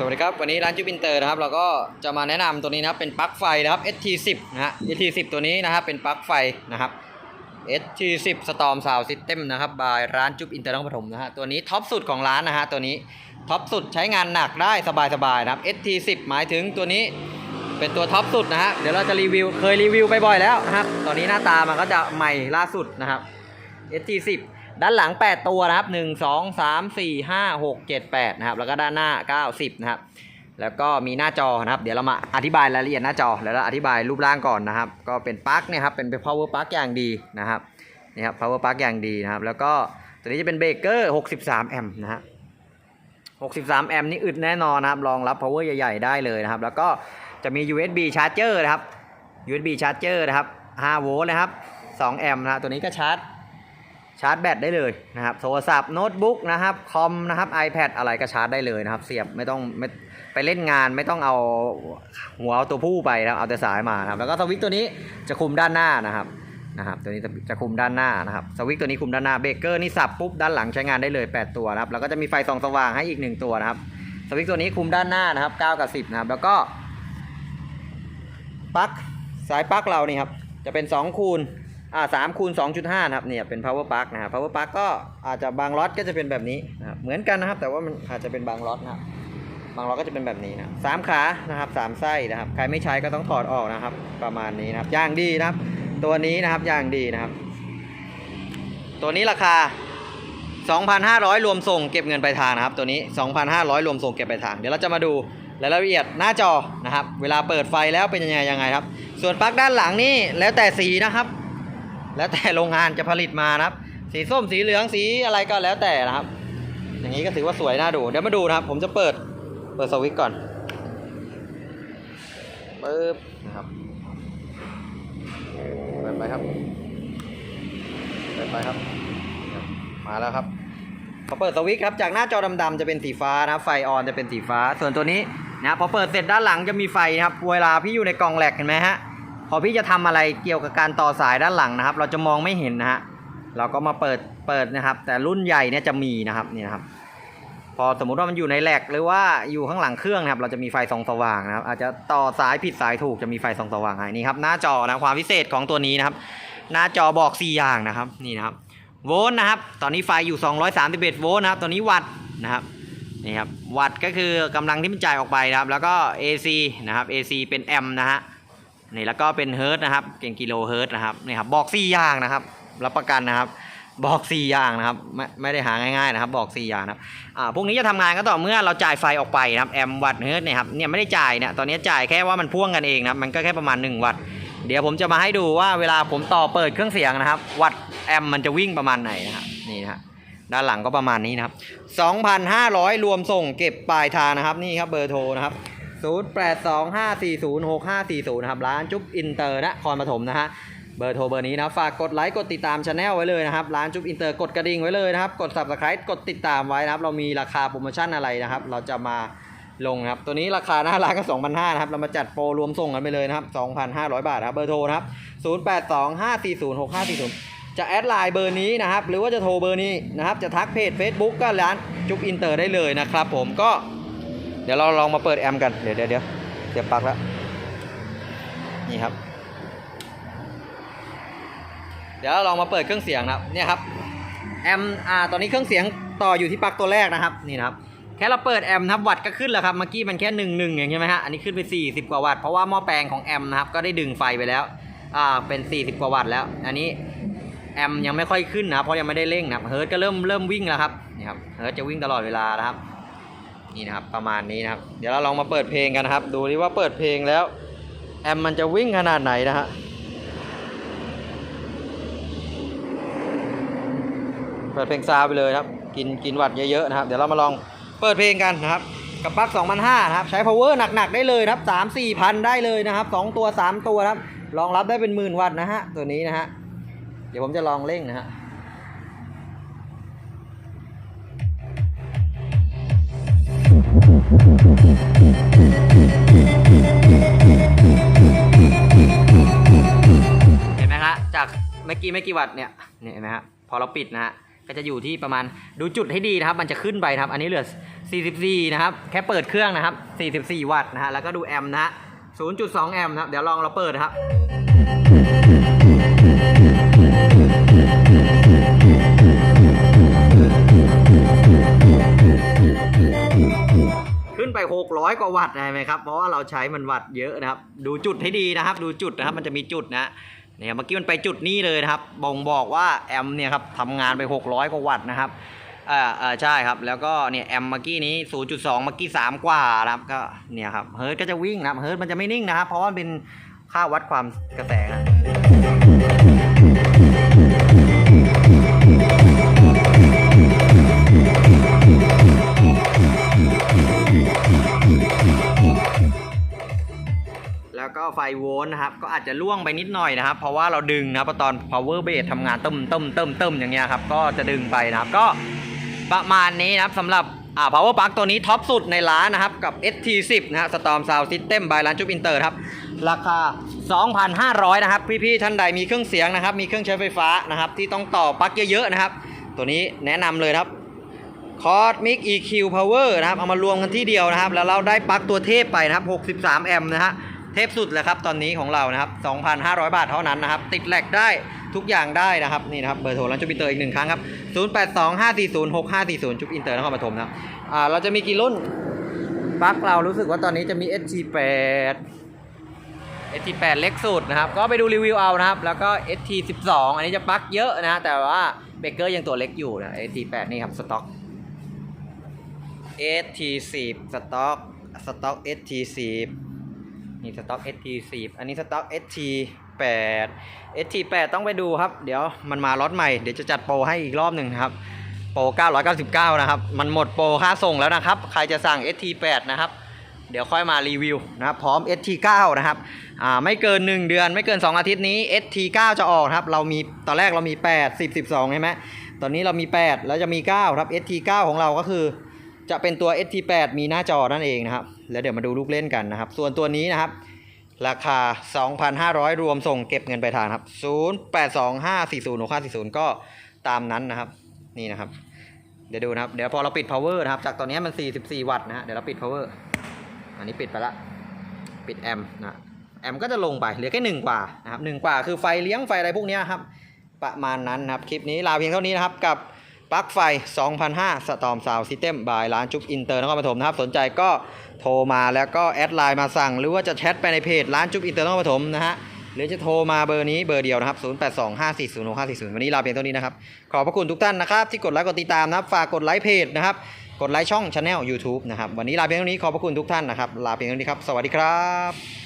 สวัสดีครับ วันนี้ร้านจูบินเตอร์นะครับ เราก็จะมาแนะนำตัวนี้นะครับเป็นปลั๊กไฟนะครับ ST10 นะฮะ ST10 ตัวนี้นะครับเป็นปลั๊กไฟนะครับ ST10 Storm Sound System นะครับบายร้านจุบอินเตอร์นครปฐมนะฮะตัวนี้ท็อปสุดของร้านนะฮะตัวนี้ท็อปสุดใช้งานหนักได้สบายๆนะครับ ST10 หมายถึงตัวนี้เป็นตัวท็อปสุดนะฮะเดี๋ยวเราจะรีวิวเคยรีวิวไปบ่อยแล้วนะครับตอนนี้หน้าตามันก็จะใหม่ล่าสุดนะครับ ST10 ด้านหลัง 8 ตัวนะครับ 1 2 3 4 5 6 7 8 นะครับ แล้วก็ด้านหน้า 90 นะครับ แล้วก็มีหน้าจอนะครับ เดี๋ยวเรามาอธิบายรายละเอียดหน้าจอ แล้วเราอธิบายรูปร่างก่อนนะครับ ก็เป็นปลั๊กเนี่ยครับ เป็น power plug อย่างดีนะครับ นี่ครับ power plug อย่างดีนะครับ แล้วก็ตัวนี้จะเป็นเบรกเกอร์ 63 แอมป์นะฮะ63 แอมป์นี่อึดแน่นอนนะครับ รองรับ power ใหญ่ ๆ ได้เลยนะครับ แล้วก็จะมี USB charger นะครับ USB charger นะครับ 5 โวลต์นะครับ 2 แอมป์นะฮะตัวนี้ก็ชาร์จ ชาร์จแบตได้เลยนะครับโทรศัพท์โน้ตบุ๊กนะครับคอมนะครับ iPad อะไรก็ชาร์จได้เลยนะครับ เสียบไม่ต้องไม่ไปเล่นงานไม่ต้องเอาหัวเอาตัวผู้ไปนะเอาแต่สายมานะครับแล้วก็สวิตตัวนี้จะคุมด้านหน้านะครับนะครับตัวนี้จะจะคุมด้านหน้านะครับสวิตตัวนี้คุมด้านหน้าเบรกเกอร์นี่สับปุ๊บด้านหลังใช้งานได้เลย 8 ตัวนะครับแล้วก็จะมีไฟส่องสว่างให้อีก 1 ตัวนะครับสวิตตัวนี้คุมด้านหน้านะครับ 9 กับ 10 นะครับ แล้วก็ปลั๊กสายปลั๊กเรานี่ครับจะเป็น2คูณ อ่าสามคูณสองจุดห้านะครับเนี่ยเป็น power plug นะครับ power plug ก็อาจจะบางล็อตก็จะเป็นแบบนี้นะครับเหมือนกันนะครับ แต่ว่ามันอาจจะเป็นบางล็อตนะครับบางล็อตก็จะเป็นแบบนี้นะสามขานะครับสามไส้นะครับใครไม่ใช้ก็ต้องถอดออกนะครับ ประมาณนี้นะครับอย่างดีนะครับ ตัวนี้นะครับอย่างดีนะครับ ตัวนี้ราคา 2,500 รวมส่งเก็บเงินปลายทางนะครับ ตัวนี้ 2,500 รวมส่งเก็บปลายทาง เดี๋ยวเราจะมาดูรายละเอียดหน้าจอนะครับ เวลาเปิดไฟแล้วเป็นยังไงยังไงครับ ส่วนปลั๊กด้านหลังนี่แล้วแต่สีนะครับ แล้วแต่โรงงานจะผลิตมานะครับ สีส้มสีเหลืองสีอะไรก็แล้วแต่นะครับ อย่างนี้ก็ถือว่าสวยน่าดู เดี๋ยวมาดูนะครับ ผมจะเปิดเปิดสวิตช์ก่อนปึ๊บนะครับเปิดไปครับเปิดไปครับ มาแล้วครับพอเปิดสวิตช์ครับจากหน้าจอดำๆจะเป็นสีฟ้านะครับไฟออนจะเป็นสีฟ้า ส่วนตัวนี้นะพอเปิดเสร็จด้านหลังจะมีไฟนะครับ เวลาพี่อยู่ในกล่องแหลกเห็นไหมฮะ พอพี่จะทำอะไรเกี่ยวกับการต่อสายด้านหลังนะครับ เราจะมองไม่เห็นนะฮะเราก็มาเปิดเปิดนะครับ แต่รุ่นใหญ่เนี่ยจะมีนะครับนี่นะครับ พอสมมุติว่ามันอยู่ในแหลกหรือว่าอยู่ข้างหลังเครื่องนะครับ เราจะมีไฟส่องสว่างนะครับ อาจจะต่อสายผิดสายถูกจะมีไฟส่องสว่างให้นี่ครับ หน้าจอนะความพิเศษของตัวนี้นะครับ หน้าจอบอก 4 อย่างนะครับนี่นะครับโวลต์นะครับ ตอนนี้ไฟอยู่ 231 โวลต์นะครับตัวนี้วัตต์นะครับนี่ครับวัตต์ก็คือกำลังที่มันจ่ายออกไปนะครับ แล้วก็ AC นะครับ AC เป็นแอมป์นะฮะ นี่แล้วก็เป็นเฮิร์ตนะครับเก่งกิโลเฮิร์ตนะครับนี่ครับบอก4อย่างนะครับรับประกันนะครับ บอก 4 อย่างนะครับไม่ไม่ได้หาง่ายๆนะครับ บอก 4 อย่างนะครับอ่าพวกนี้จะทำงานก็ต่อเมื่อเราจ่ายไฟออกไปนะครับแอมวัตต์เฮิร์ตเนี่ยครับเนี่ยไม่ได้จ่ายเนี่ยตอนนี้จ่ายแค่ว่ามันพ่วงกันเองนะครับมันก็แค่ประมาณ 1 วัตต์เดี๋ยวผมจะมาให้ดูว่าเวลาผมต่อเปิดเครื่องเสียงนะครับ วัตต์แอมมันจะวิ่งประมาณไหนนะครับนี่นะฮะด้านหลังก็ประมาณนี้นะครับ 2,500 รวมส่งเก็บปลายทางนะครับ นี่ครับเบอร์โทรนะครับ 0 8 2 5 4 0 6 5 4 0นะครับร้านจุ๊บอินเตอร์นครปฐมนะฮะเบอร์โทรเบอร์นี้นะฝากกดไลค์กดติดตามช anel ไว้เลยนะครับร้านจุ๊บอินเตอร์กดกระดิ่งไว้เลยนะครับ กด subscribe กดติดตามไว้นะครับ เรามีราคาโปรโมชั่นอะไรนะครับ เราจะมาลงครับ ตัวนี้ราคาหน้าร้านก็2,500นะครับ เรามาจัดโปรรวมส่งกันไปเลยนะครับ 2,500 บาทครับเบอร์โทรนะครับ 0 8 2 5 4 0 6 5 4 0 จะแอดไลน์เบอร์นี้นะครับ หรือว่าจะโทรเบอร์นี้นะครับ จะทักเพจ Facebook ก็ร้านจุ๊บอินเตอร์ได้เลยนะครับผมก็ ดี๋ยวเราลองมาเปิดแอมกัน เดี๋ยวเดี๋ยวเดี๋ยวเสียบปลั๊กแล้ว นี่ครับ เดี๋ยวเราลองมาเปิดเครื่องเสียงนะครับ เนี่ยครับ แอมอ่า ตอนนี้เครื่องเสียงต่ออยู่ที่ปลั๊กตัวแรกนะครับ นี่นะครับ แค่เราเปิดแอมนะครับ วัตต์ก็ขึ้นแล้วครับ เมื่อกี้มันแค่หนึ่งหนึ่งอย่างใช่ไหมฮะ อันนี้ขึ้นไป 40 กว่าวัตต์ เพราะว่าหม้อแปลงของแอมนะครับ ก็ได้ดึงไฟไปแล้ว อ่า เป็น 40 กว่าวัตต์แล้ว อันนี้แอมยังไม่ค่อยขึ้นนะเพราะยังไม่ได้เร่งนะเฮิร์ตก็เริ่มเริ่มวิ่งแล้วครับนี่ครับเฮิร์ตจะวิ่งตลอดเวลานะครับ นี่นะครับประมาณนี้นะครับ เดี๋ยวเราลองมาเปิดเพลงกันนะครับ ดูดิว่าเปิดเพลงแล้ว แอมมันจะวิ่งขนาดไหนนะฮะเปิดเพลงซาไปเลยครับ กินกินวัดเยอะๆนะครับ เดี๋ยวเรามาลองเปิดเพลงกันนะครับกับปลั๊ก2,500นะครับ ใช้ power หนักๆได้เลยครับ3 4พันได้เลยนะครับ 2 ตัว 3 ตัวครับรองรับได้เป็นหมื่นวัตต์นะฮะตัวนี้นะฮะเดี๋ยวผมจะลองเร่งนะฮะ กเมื่อกี้ไม่กี่วัตต์เนี่ยเนี่ยเห็นไหมฮะพอเราปิดนะฮะก็จะอยู่ที่ประมาณดูจุดให้ดีนะครับ มันจะขึ้นไปนะครับ อันนี้เหลือ 44 นะครับ แค่เปิดเครื่องนะครับ 44 วัตต์นะฮะแล้วก็ดูแอมป์นะฮะ0.2 แอมป์นะครับ เดี๋ยวลองเราเปิดนะครับขึ้นไป 600 กว่าวัตต์ได้ไหมครับ เพราะว่าเราใช้มันวัตต์เยอะนะครับ ดูจุดให้ดีนะครับ ดูจุดนะครับ มันจะมีจุดนะ เนี่ยเมื่อกี้มันไปจุดนี้เลยนะครับบ่งบอกว่าแอมเนี่ยครับทำงานไป 600 กว่าวัตต์นะครับอ่าอ่าใช่ครับ แล้วก็เนี่ยแอมเมื่อกี้นี้ 0.2 เมื่อกี้ 3 กว่านะครับก็เนี่ยครับเฮิร์ตก็จะวิ่งนะครับเฮิร์ตมันจะไม่นิ่งนะครับเพราะว่าเป็นค่าวัดความกระแสนะ แล้วก็ไฟโวลต์นะครับ ก็อาจจะล่วงไปนิดหน่อยนะครับ เพราะว่าเราดึงนะครับตอน power base ทำงานเติมเติมเติมเติมอย่างเงี้ยครับ ก็จะดึงไปนะครับ ก็ประมาณนี้นะครับสำหรับอ่า power plug ตัวนี้ท็อปสุดในร้านนะครับ กับ ST10 นะฮะ Storm Sound System by ร้านจุ๊บอินเตอร์ครับ ราคา 2,500 นะครับ พี่ๆท่านใดมีเครื่องเสียงนะครับ มีเครื่องใช้ไฟฟ้านะครับ ที่ต้องต่อปลั๊กเยอะๆนะครับ ตัวนี้แนะนำเลยครับคอร์ดมิก EQ Power นะครับ เอามารวมกันที่เดียวนะครับ แล้วเราได้ปลั๊กตัวเทพไปนะครับ 63 แอมป์นะฮะ ทพสุดเลยครับตอนนี้ของเรานะครับ 2,500 บาทเท่านั้นนะครับ ติดแหลกได้ทุกอย่างได้นะครับนี่นะครับเบอร์โทรร้านจุ๊บอินเตอร์อีกหนึ่งครั้งครับ 0825406540 จุ๊บอินเตอร์นครปฐมนะครับอ่าเราจะมีกี่รุ่นปลั๊กเรารู้สึกว่าตอนนี้จะมี SG8 ST8 เล็กสุดนะครับ ก็ไปดูรีวิวเอานะครับ แล้วก็ ST12 อันนี้จะปลั๊กเยอะนะ แต่ว่าเบเกอร์ยังตัวเล็กอยู่นะ ST8 นี่ครับสต็อก ST10 สต็อกสต็อก ST10 นี่สต็อก ST10 อันนี้สต็อก ST8 ST8 ต้องไปดูครับ เดี๋ยวมันมาล็อตใหม่ เดี๋ยวจะจัดโปรให้อีกรอบหนึ่งครับ โปร 999 นะครับ มันหมดโปรค่าส่งแล้วนะครับ ใครจะสั่ง ST8 นะครับ เดี๋ยวค่อยมารีวิวนะครับ พร้อม ST9 นะครับ อ่า ไม่เกิน 1 เดือน ไม่เกิน 2 อาทิตย์นี้ ST9 จะออกครับ เรามี ตอนแรกเรามี 8 10 12 ใช่ไหมตอนนี้เรามี 8 แล้วจะมี 9 ครับ ST9 ของเราก็คือ จะเป็นตัว ST8 มีหน้าจอนั่นเองนะครับ แล้วเดี๋ยวมาดูลูกเล่นกันนะครับ ส่วนตัวนี้นะครับ ราคา 2,500 รวมส่งเก็บเงินไปลายทางครับ 0825406540 ก็ตามนั้นนะครับ นี่นะครับ เดี๋ยวดูนะครับ เดี๋ยวพอเราปิด power นะครับ จากตอนนี้มัน 44 วัตต์นะฮะ เดี๋ยวเราปิด power อันนี้ปิดไปละ ปิดแอมป์นะ แอมป์ก็จะลงไป เหลือแค่หนึ่งกว่านะครับหนึ่งกว่าคือไฟเลี้ยงไฟอะไรพวกนี้ครับ ประมาณนั้นนะครับ คลิปนี้ลาเพียงเท่านี้นะครับกับ ปลั๊กไฟ 2005 Storm Sound System by ร้านจุ๊บอินเตอร์นครปฐมนะครับ สนใจก็โทรมาแล้วก็แอดไลน์มาสั่ง หรือว่าจะแชทไปในเพจร้านจุ๊บอินเตอร์นครปฐมนะฮะ หรือจะโทรมาเบอร์นี้เบอร์เดียวนะครับ 0825406540 วันนี้ลาเพียงเท่านี้นะครับ ขอบพระคุณทุกท่านนะครับ ที่กดไลค์กดติดตามนะครับ ฝากกดไลค์เพจนะครับ กดไลค์ช่องช anel YouTube นะครับ วันนี้ลาเพียงเท่านี้ ขอบพระคุณทุกท่านนะครับ ลาเพียงเท่านี้ครับ สวัสดีครับ